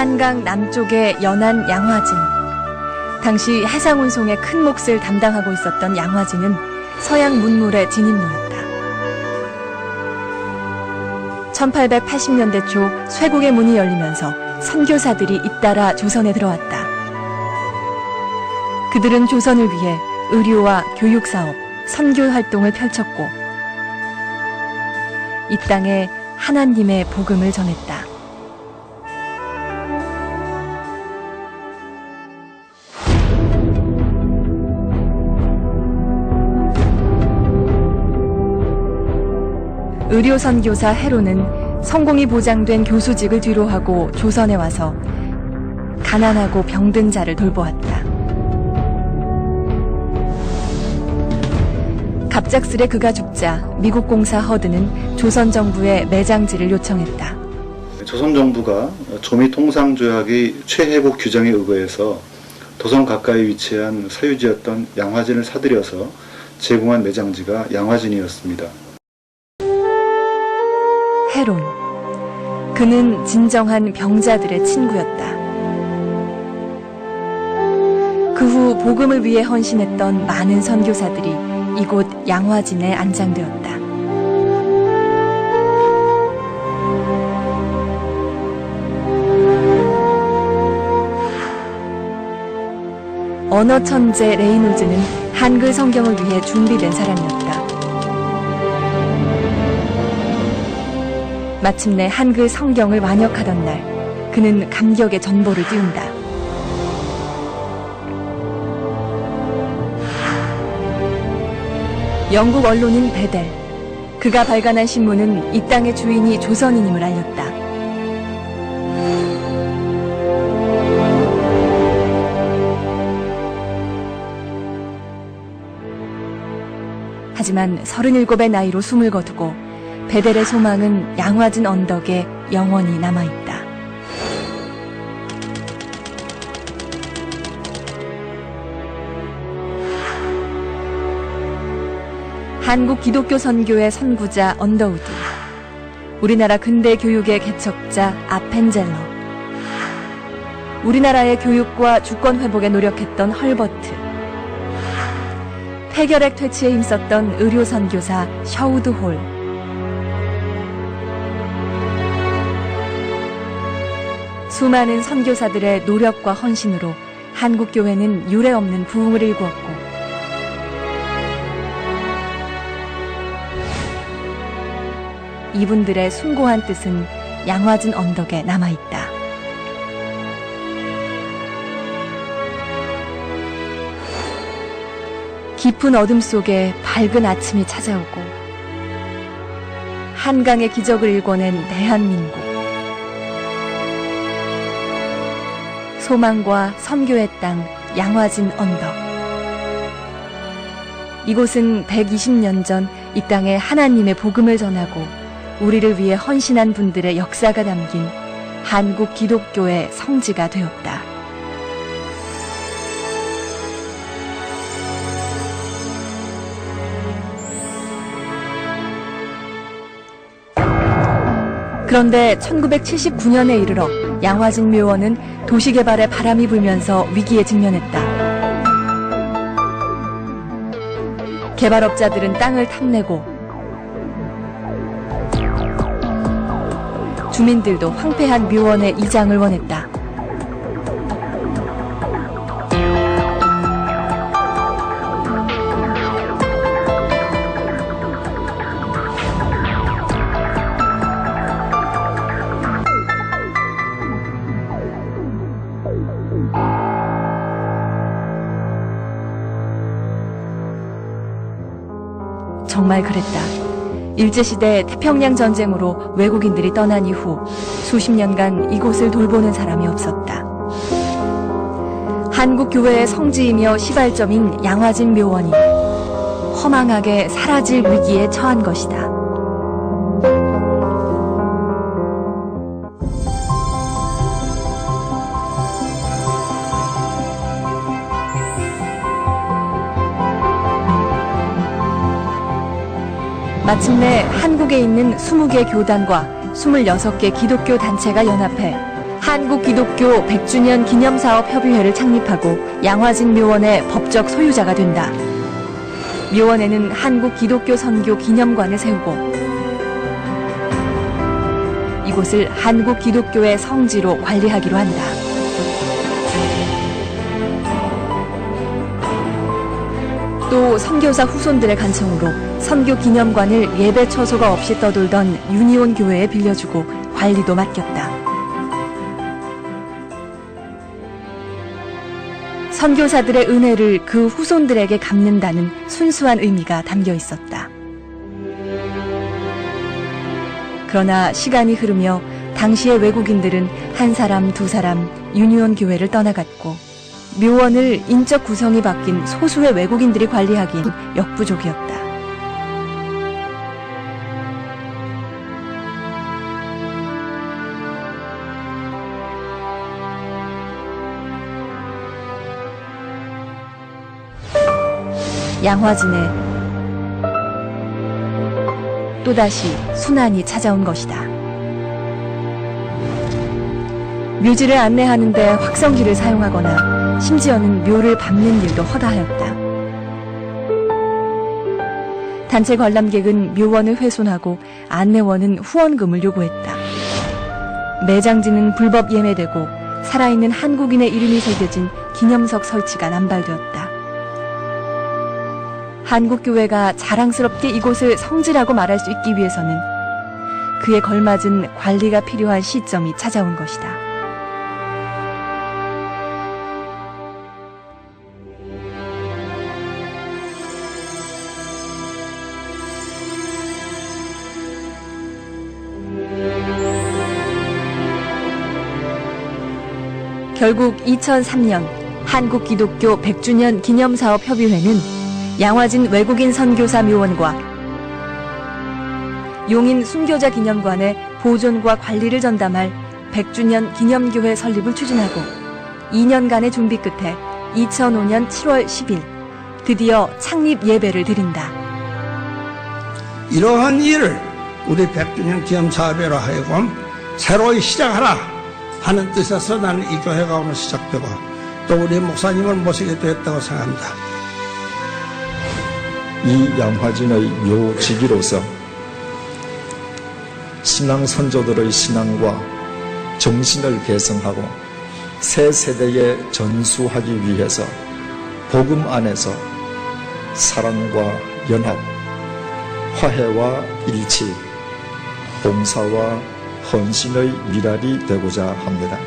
한강 남쪽의 연안 양화진. 당시 해상운송의 큰 몫을 담당하고 있었던 양화진은 서양 문물의 진입로였다. 1880년대 초 쇠국의 문이 열리면서 선교사들이 잇따라 조선에 들어왔다. 그들은 조선을 위해 의료와 교육 사업, 선교 활동을 펼쳤고, 이 땅에 하나님의 복음을 전했다. 의료 선 교사 헤로는 성공이 보장된 교수직을 뒤로하고 조선에 와서 가난하고 병든 자를 돌보았다. 갑작스레 그가 죽자 미국 공사 허드는 조선 정부에 매장지를 요청했다. 조선 정부가 조미 통상 조약의 최혜국 규정에 의거해서 도성 가까이 위치한 사유지였던 양화진을 사들여서 제공한 매장지가 양화진이었습니다. 헤론. 그는 진정한 병자들의 친구였다. 그 후 복음을 위해 헌신했던 많은 선교사들이 이곳 양화진에 안장되었다. 언어 천재 레이놀즈는 한글 성경을 위해 준비된 사람이었다. 마침내 한글 성경을 완역하던 날, 그는 감격의 전보를 띄운다. 영국 언론인 베델. 그가 발간한 신문은 이 땅의 주인이 조선인임을 알렸다. 하지만 37의 나이로 숨을 거두고 베델의 소망은 양화진 언덕에 영원히 남아있다. 한국 기독교 선교의 선구자 언더우드, 우리나라 근대 교육의 개척자 아펜젤러, 우리나라의 교육과 주권 회복에 노력했던 헐버트, 폐결핵 퇴치에 힘썼던 의료 선교사 셔우드 홀, 수많은 선교사들의 노력과 헌신으로 한국 교회는 유례 없는 부흥을 일구었고 이분들의 숭고한 뜻은 양화진 언덕에 남아 있다. 깊은 어둠 속에 밝은 아침이 찾아오고 한강의 기적을 일궈낸 대한민국. 소망과 선교의 땅 양화진 언덕. 이곳은 120년 전 이 땅에 하나님의 복음을 전하고 우리를 위해 헌신한 분들의 역사가 담긴 한국 기독교의 성지가 되었다. 그런데 1979년에 이르러 양화진 묘원은 도시개발의 바람이 불면서 위기에 직면했다. 개발업자들은 땅을 탐내고 주민들도 황폐한 묘원의 이장을 원했다. 정말 그랬다. 일제시대 태평양 전쟁으로 외국인들이 떠난 이후 수십 년간 이곳을 돌보는 사람이 없었다. 한국 교회의 성지이며 시발점인 양화진 묘원이 허망하게 사라질 위기에 처한 것이다. 마침내 한국에 있는 20개 교단과 26개 기독교 단체가 연합해 한국 기독교 100주년 기념사업 협의회를 창립하고 양화진 묘원의 법적 소유자가 된다. 묘원에는 한국 기독교 선교 기념관을 세우고 이곳을 한국 기독교의 성지로 관리하기로 한다. 또 선교사 후손들의 간청으로 선교 기념관을 예배 처소가 없이 떠돌던 유니온 교회에 빌려주고 관리도 맡겼다. 선교사들의 은혜를 그 후손들에게 갚는다는 순수한 의미가 담겨 있었다. 그러나 시간이 흐르며 당시의 외국인들은 한 사람, 두 사람 유니온 교회를 떠나갔고 묘원을 인적 구성이 바뀐 소수의 외국인들이 관리하기엔 역부족이었다. 양화진에 또다시 순환이 찾아온 것이다. 묘지를 안내하는데 확성기를 사용하거나 심지어는 묘를 밟는 일도 허다하였다. 단체 관람객은 묘원을 훼손하고 안내원은 후원금을 요구했다. 매장지는 불법 예매되고 살아있는 한국인의 이름이 새겨진 기념석 설치가 남발되었다. 한국교회가 자랑스럽게 이곳을 성지라고 말할 수 있기 위해서는 그에 걸맞은 관리가 필요한 시점이 찾아온 것이다. 결국 2003년 한국 기독교 100주년 기념사업 협의회는 양화진 외국인 선교사 묘원과 용인 순교자 기념관의 보존과 관리를 전담할 100주년 기념교회 설립을 추진하고 2년간의 준비 끝에 2005년 7월 10일 드디어 창립 예배를 드린다. 이러한 일을 우리 100주년 기념사업회로 하여금 새로이 시작하라 하는 뜻에서 나는 이 교회가 오늘 시작되고 또 우리 목사님을 모시게 되었다고 생각합니다. 이 양화진의 묘지기로서 신앙 선조들의 신앙과 정신을 개성하고 새 세대에 전수하기 위해서 복음 안에서 사랑과 연합, 화해와 일치, 봉사와 헌신의 미랄이 되고자 합니다.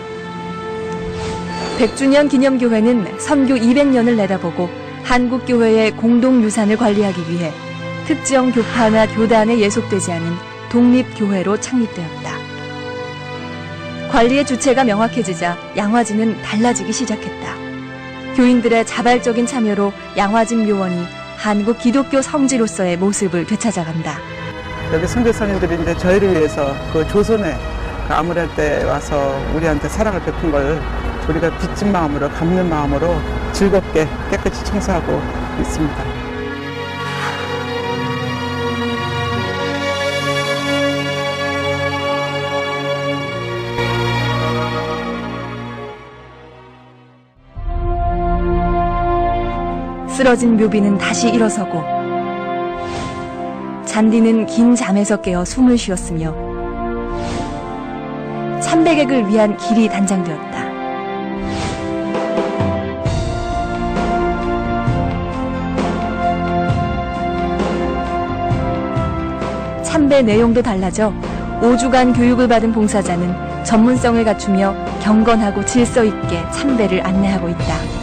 100주년 기념교회는 선교 200년을 내다보고 한국교회의 공동유산을 관리하기 위해 특정 교파나 교단에 예속되지 않은 독립교회로 창립되었다. 관리의 주체가 명확해지자 양화진은 달라지기 시작했다. 교인들의 자발적인 참여로 양화진 묘원이 한국 기독교 성지로서의 모습을 되찾아간다. 여기 선교사님들이 이제 저희를 위해서 그 조선에 그 아무랄 때 와서 우리한테 사랑을 베푼 걸 우리가 빚진 마음으로 갚는 마음으로 즐겁게 깨끗이 청소하고 있습니다. 쓰러진 묘비는 다시 일어서고 잔디는 긴 잠에서 깨어 숨을 쉬었으며 참배객을 위한 길이 단장되었다. 참배 내용도 달라져 5주간 교육을 받은 봉사자는 전문성을 갖추며 경건하고 질서 있게 참배를 안내하고 있다.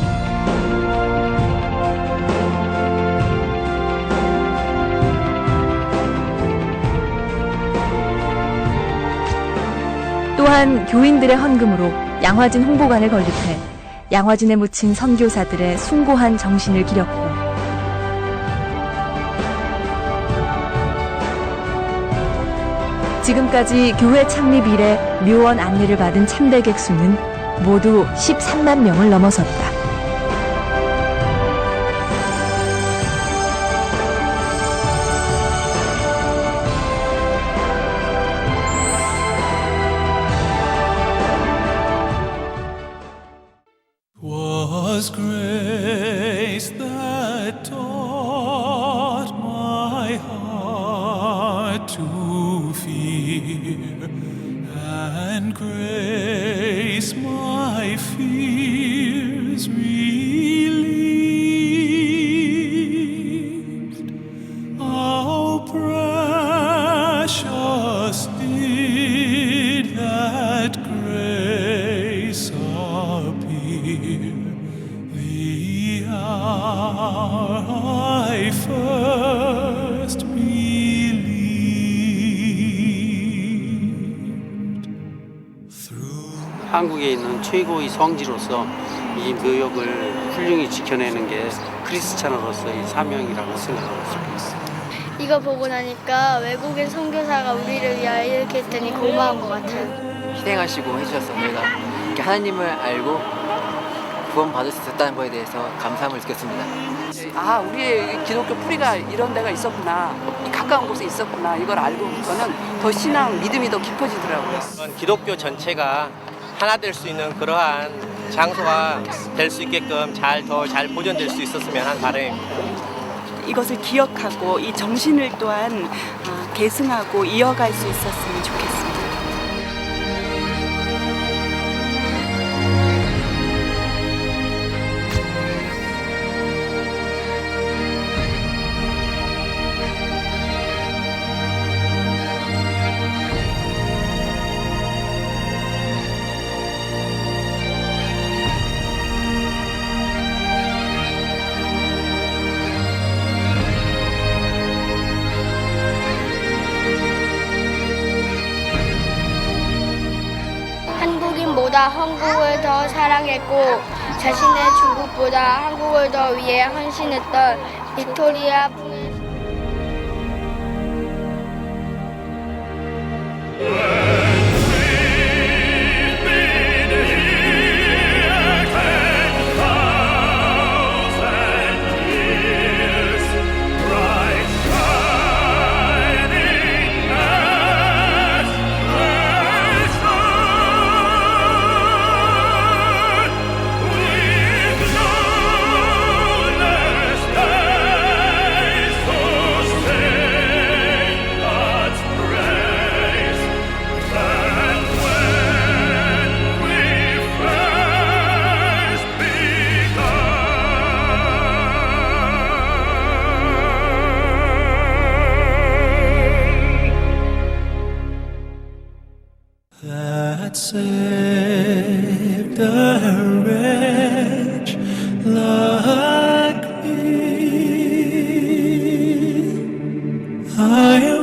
또한 교인들의 헌금으로 양화진 홍보관을 건립해 양화진에 묻힌 선교사들의 숭고한 정신을 기렸고 지금까지 교회 창립 이래 묘원 안내를 받은 참배객 수는 모두 13만 명을 넘어섰다. was great. 한국에 있는 최고의 성지로서 이 묘역을 훌륭히 지켜내는 게 크리스찬으로서의 사명이라고 생각하고 있습니다. 이거 보고 나니까 외국인 선교사가 우리를 위하여 이렇게 했더니 고마운 것 같아요. 희생하시고 해주셔서 저희가 이렇게 하나님을 알고 구원 받을 수 있었다는 거에 대해서 감사함을 느꼈습니다. 아, 우리의 기독교 뿌리가 이런 데가 있었구나. 이 가까운 곳에 있었구나. 이걸 알고부터는 더 신앙, 믿음이 더 깊어지더라고요. 기독교 전체가 하나 될 수 있는 그러한 장소가 될 수 있게끔 잘 더 잘 보존될 수 있었으면 하는 바람입니다. 이것을 기억하고 이 정신을 또한 아, 계승하고 이어갈 수 있었으면 좋겠습니다. 한국인보다 한국을 더 사랑했고 자신의 조국보다 한국을 더 위해 헌신했던 빅토리아 풍의 I am